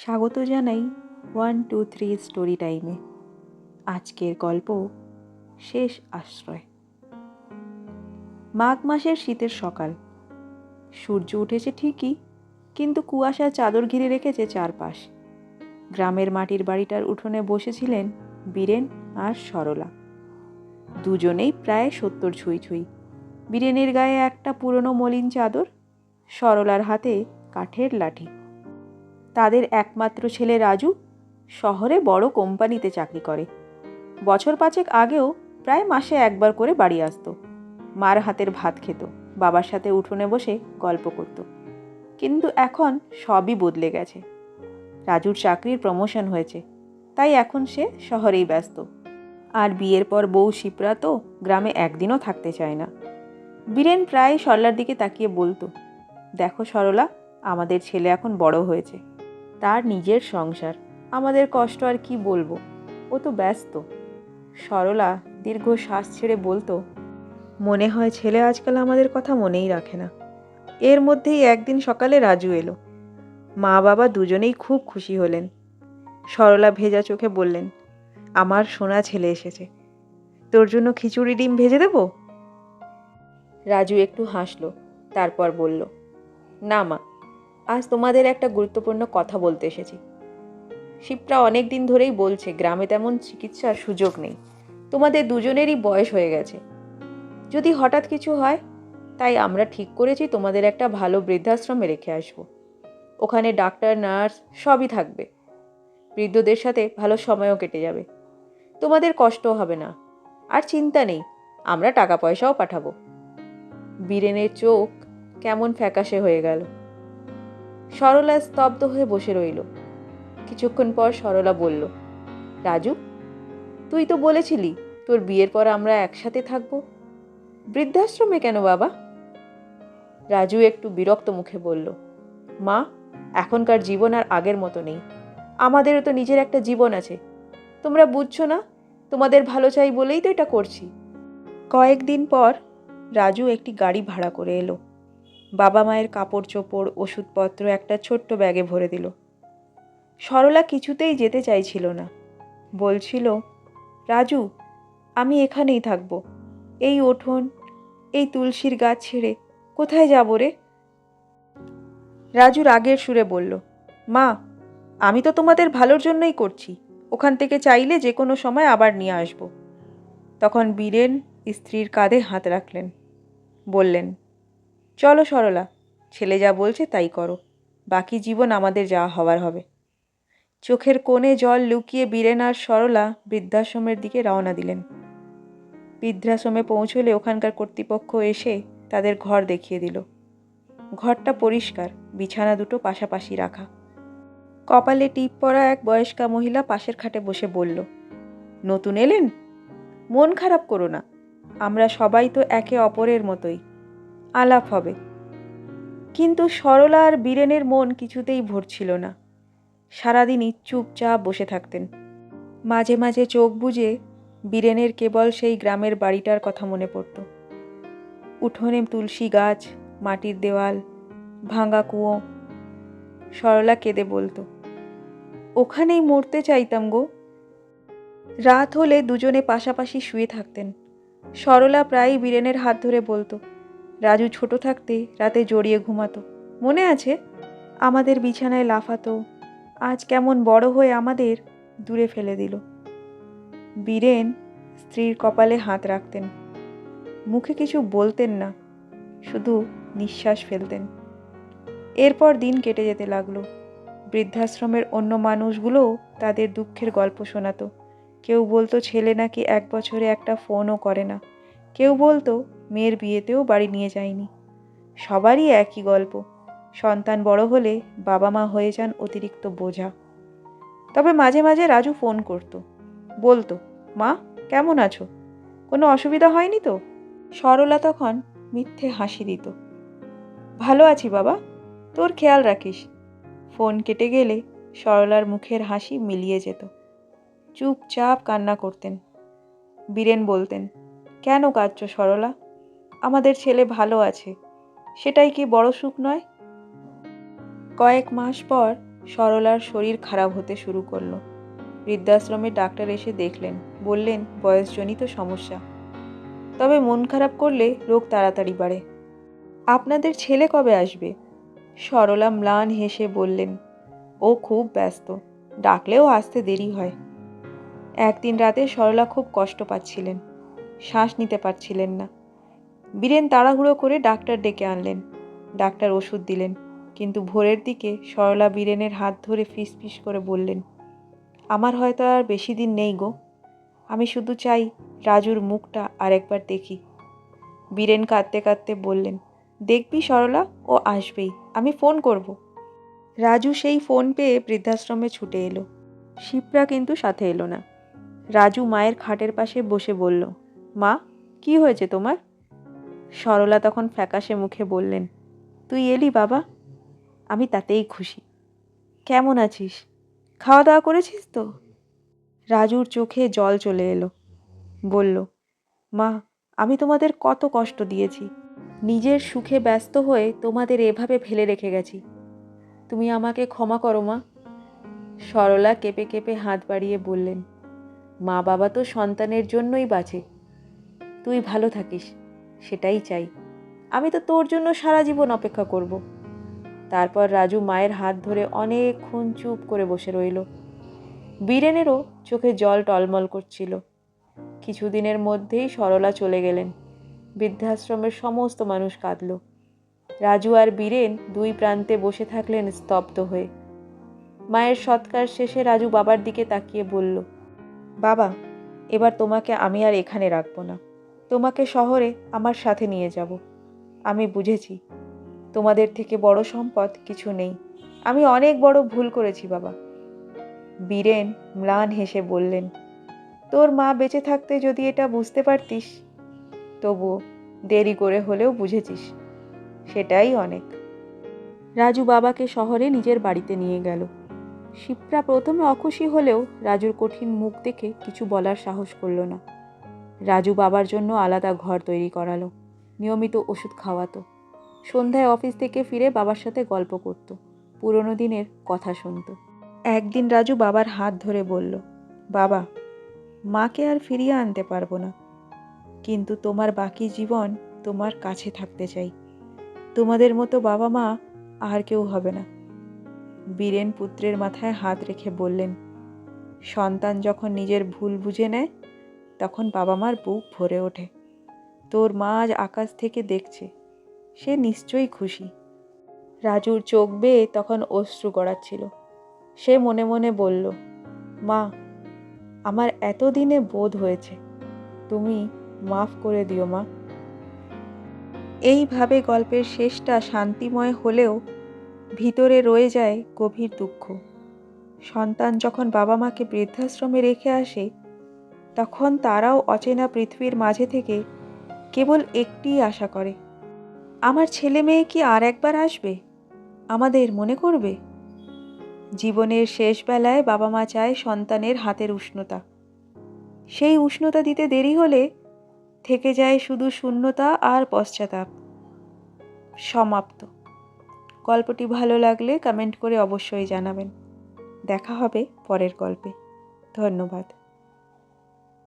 স্বাগত জানাই one, two, three story টাইমে। আজকের গল্প শেষ আশ্রয়। মাঘ মাসের শীতের সকাল। সূর্য উঠেছে ঠিকই, কিন্তু কুয়াশার চাদর ঘিরে রেখেছে চারপাশ। গ্রামের মাটির বাড়িটার উঠোনে বসেছিলেন বীরেন আর সরলা। দুজনেই প্রায় সত্তর ছুঁই ছুঁই। বীরেনের গায়ে একটা পুরনো মলিন চাদর, সরলার হাতে কাঠের লাঠি। তাদের একমাত্র ছেলে রাজু শহরে বড় কোম্পানিতে চাকরি করে। বছর পাঁচেক আগেও প্রায় মাসে একবার করে বাড়ি আসতো। মার হাতের ভাত খেত, বাবার সাথে উঠোনে বসে গল্প করত। কিন্তু এখন সবই বদলে গেছে। রাজুর চাকরির প্রমোশন হয়েছে, তাই এখন সে শহরেই ব্যস্ত। আর বিয়ের পর বউ শিপ্রা তো গ্রামে একদিনও থাকতে চায় না। বীরেন প্রায় সরলার দিকে তাকিয়ে বলতো, দেখো সরলা, আমাদের ছেলে এখন বড় হয়েছে। তার নিজের সংসার। আমাদের কষ্ট আর কি বলব? ও তো ব্যস্ত। সরলা দীর্ঘ শ্বাস ছেড়ে বলতো, মনে হয় ছেলে আজকাল আমাদের কথা মনেই রাখে না। এর মধ্যেই একদিন সকালে রাজু এলো। মা বাবা দুজনেই খুব খুশি হলেন। সরলা ভেজা চোখে বললেন, আমার সোনা ছেলে এসেছে। তোর জন্য খিচুড়ি ডিম ভেজে দেবো? রাজু একটু হাসলো, তারপর বলল, না মা আজ তোমাদের একটা গুরুত্বপূর্ণ কথা বলতে এসেছি। শিবরা অনেক দিন ধরেই বলছে, গ্রামে তেমন চিকিৎসার সুযোগ নেই। তোমাদের দুজনেরই বয়স হয়ে গেছে। যদি হঠাৎ কিছু হয়, তাই আমরা ঠিক করেছি তোমাদের একটা ভালো বৃদ্ধাশ্রমে রেখে আসব। ওখানে ডাক্তার, নার্স সবই থাকবে। বৃদ্ধদের সাথে ভালো সময়ও কেটে যাবে। তোমাদের কষ্ট হবে না। আর চিন্তা নেই, আমরা টাকা পয়সাও পাঠাবো। বীরেনের চোখ কেমন ফ্যাকাশে হয়ে গেল। সরলা স্তব্ধ হয়ে বসে রইল। কিছুক্ষণ পর সরলা বলল, রাজু, তুই তো বলেছিলি তোর বিয়ের পর আমরা একসাথে থাকব। বৃদ্ধাশ্রমে কেন বাবা? রাজু একটু বিরক্ত মুখে বলল, মা, এখনকার জীবন আর আগের মতো নেই। আমাদেরও তো নিজের একটা জীবন আছে। তোমরা বুঝছ না, তোমাদের ভালো চাই বলেই তো এটা করছি। কয়েকদিন পর রাজু একটি গাড়ি ভাড়া করে এলো। বাবা মায়ের কাপড় চোপড় ওষুধপত্র একটা ছোট্ট ব্যাগে ভরে দিল। সরলা কিছুতেই যেতে চাইছিল না। বলছিল, রাজু, আমি এখানেই থাকব। এই ওঠোন, এই তুলসীর গাছ ছেড়ে কোথায় যাব রে? রাজু রাগের সুরে বলল, মা, আমি তো তোমাদের ভালোর জন্যই করছি। ওখান থেকে চাইলে যে কোনো সময় আবার নিয়ে আসব। তখন বীরেন স্ত্রীর কাঁধে হাত রাখলেন। বললেন চলো সরলা, ছেলে যা বলছে তাই করো, বাকি জীবন আমাদের যা হওয়ার হবে। চোখের কোণে জল লুকিয়ে বীরেন আর সরলা বৃদ্ধাশ্রমের দিকে রওনা দিলেন। বৃদ্ধাশ্রমে পৌঁছলে ওখানকার কর্তৃপক্ষ এসে তাদের ঘর দেখিয়ে দিল। ঘরটা পরিষ্কার, বিছানা দুটো পাশাপাশি রাখা। কপালে টিপ পরা এক বয়স্কা মহিলা পাশের খাটে বসে বলল, নতুন এলেন? মন খারাপ করো না, আমরা সবাই তো একে অপরের মতোই। আলাপ হবে। কিন্তু সরলা আর বীরেনের মন কিছুতেই ভরছিল না। সারাদিনই চুপচাপ বসে থাকতেন। মাঝে মাঝে চোখ বুজে বীরেনের কেবল সেই গ্রামের বাড়িটার কথা মনে পড়ত। উঠোনে তুলসী গাছ, মাটির দেওয়াল, ভাঙা কুয়ো। সরলা কেঁদে বলতো, ওখানেই মরতে চাইতাম গো। রাত হলে দুজনে পাশাপাশি শুয়ে থাকতেন। সরলা প্রায়ই বীরেনের হাত ধরে বলতো রাজু ছোট থাকতে রাতে জড়িয়ে ঘুমাতো। মনে আছে, আমাদের বিছানায় লাফাতো, আজ কেমন বড় হয়ে আমাদের দূরে ফেলে দিল। বীরেন স্ত্রীর কপালে হাত রাখতেন। মুখে কিছু বলতেন না, শুধু নিঃশ্বাস ফেলতেন। এরপর দিন কেটে যেতে লাগল। বৃদ্ধাশ্রমের অন্য মানুষগুলোও তাদের দুঃখের গল্প শোনাতো। কেউ বলতো, ছেলে নাকি এক বছরে একটা ফোনও করে না। কেউ বলতো মেয়ের বিয়েতেও বাড়ি নিয়ে যায়নি। সবারই একই গল্প। সন্তান বড় হলে বাবা মা হয়ে যান অতিরিক্ত বোঝা। তবে মাঝে মাঝে রাজু ফোন করতো। বলতো, মা, কেমন আছো? কোনো অসুবিধা হয়নি তো? সরলা তখন মিথ্যে হাসি দিত। ভালো আছি বাবা, তোর খেয়াল রাখিস। ফোন কেটে গেলে সরলার মুখের হাসি মিলিয়ে যেত। চুপচাপ কান্না করতেন। বীরেন বলতেন, কেন কাঁদছ সরলা? আমাদের ছেলে ভালো আছে। সেটাই কি বড় সুখ নয়? কয়েক মাস পর সরলার শরীর খারাপ হতে শুরু করল। বৃদ্ধাশ্রমে ডাক্তার এসে দেখলেন, বললেন, বয়সজনিত সমস্যা। তবে মন খারাপ করলে রোগ তাড়াতাড়ি বাড়ে। আপনাদের ছেলে কবে আসবে? সরলা ম্লান হেসে বললেন, ও খুব ব্যস্ত, ডাকলেও আসতে দেরি হয়। একদিন রাতে সরলা খুব কষ্ট পাচ্ছিলেন, শ্বাস নিতে পারছিলেন না। বীরেন তাড়াহুড়ো করে ডাক্তার ডেকে আনলেন। ডাক্তার ওষুধ দিলেন, কিন্তু ভোরের দিকে সরলা বীরেনের হাত ধরে ফিস ফিস করে বললেন, আমার হয়তো আর বেশি দিন নেই গো। আমি শুধু চাই রাজুর মুখটা আরেকবার দেখি। বীরেন কাঁদতে কাঁদতে বললেন, দেখবি সরলা, ও আসবেই, আমি ফোন করব। রাজু সেই ফোন পেয়ে বৃদ্ধাশ্রমে ছুটে এলো। শিপ্রা কিন্তু সাথে এলো না। রাজু মায়ের খাটের পাশে বসে বলল, মা, কি হয়েছে তোমার? সরলা তখন ফ্যাকাশে মুখে বললেন, তুই এলি বাবা? আমি তাতেই খুশি। কেমন আছিস? খাওয়া দাওয়া করেছিস তো? রাজুর চোখে জল চলে এলো। বলল, মা, আমি তোমাদের কত কষ্ট দিয়েছি। নিজের সুখে ব্যস্ত হয়ে তোমাদের এভাবে ফেলে রেখে গেছি। তুমি আমাকে ক্ষমা করো, মা। সরলা কেঁপে কেঁপে হাত বাড়িয়ে বললেন মা বাবা তো সন্তানের জন্যই বাঁচে। তুই ভালো থাকিস। সেটাই চাই। আমি তো তোর জন্য সারা জীবন অপেক্ষা করব। তারপর রাজু মায়ের হাত ধরে অনেকক্ষণ চুপ করে বসে রইল। বীরেনেরও চোখে জল টলমল করছিল। কিছুদিনের মধ্যেই সরলা চলে গেলেন। বৃদ্ধাশ্রমের সমস্ত মানুষ কাঁদল। রাজু আর বীরেন দুই প্রান্তে বসে থাকলেন স্তব্ধ হয়ে। মায়ের সৎকার শেষে রাজু বাবার দিকে তাকিয়ে বলল, বাবা, এবার তোমাকে আমি আর এখানে রাখব না। তোমাকে শহরে আমার সাথে নিয়ে যাব। আমি বুঝেছি, তোমাদের থেকে বড় সম্পদ কিছু নেই। আমি অনেক বড় ভুল করেছি, বাবা। বীরেন ম্লান হেসে বললেন, তোর মা বেঁচে থাকতে যদি এটা বুঝতে পারতিস, তবুও দেরি করে হলেও বুঝেছিস, সেটাই অনেক। রাজু বাবাকে শহরে নিজের বাড়িতে নিয়ে গেল। শিপ্রা প্রথমে অখুশি হলেও রাজুর কঠিন মুখ দেখে কিছু বলার সাহস করল না। রাজু বাবার জন্য আলাদা ঘর তৈরি করালো। নিয়মিত ওষুধ খাওয়াতো। সন্ধ্যায় অফিস থেকে ফিরে বাবার সাথে গল্প করত। পুরনো দিনের কথা শুনত। একদিন রাজু বাবার হাত ধরে বলল, বাবা, মাকে আর ফিরিয়ে আনতে পারব না। কিন্তু তোমার বাকি জীবন তোমার কাছে থাকতে চাই। তোমাদের মতো বাবা মা আর কেউ হবে না। বীরেন পুত্রের মাথায় হাত রেখে বললেন, সন্তান যখন নিজের ভুল বুঝে নেয় তখন বাবা মার বুক ভরে ওঠে। তোর মা আজ আকাশ থেকে দেখছে। সে নিশ্চয়ই খুশি। রাজুর চোখ বেয়ে তখন অশ্রু গড়াচ্ছিল। সে মনে মনে বলল, মা, আমার এতদিনে বোধ হয়েছে। তুমি মাফ করে দিও মা। এইভাবে গল্পের শেষটা শান্তিময় হলেও ভিতরে রয়ে যায় গভীর দুঃখ। সন্তান যখন বাবা মাকে বৃদ্ধাশ্রমে রেখে আসে তখন তারাও অচেনা পৃথিবীর মাঝে থেকে কেবল একটিই আশা করে। আমার ছেলে মেয়ে কি আর একবার আসবে? আমাদের মনে করবে? জীবনের শেষ বেলায় বাবা মা চায় সন্তানের হাতের উষ্ণতা। সেই উষ্ণতা দিতে দেরি হলে থেকে যায় শুধু শূন্যতা আর পশ্চাতাপ। সমাপ্ত। গল্পটি ভালো লাগলে কমেন্ট করে অবশ্যই জানাবেন। দেখা হবে পরের গল্পে। ধন্যবাদ।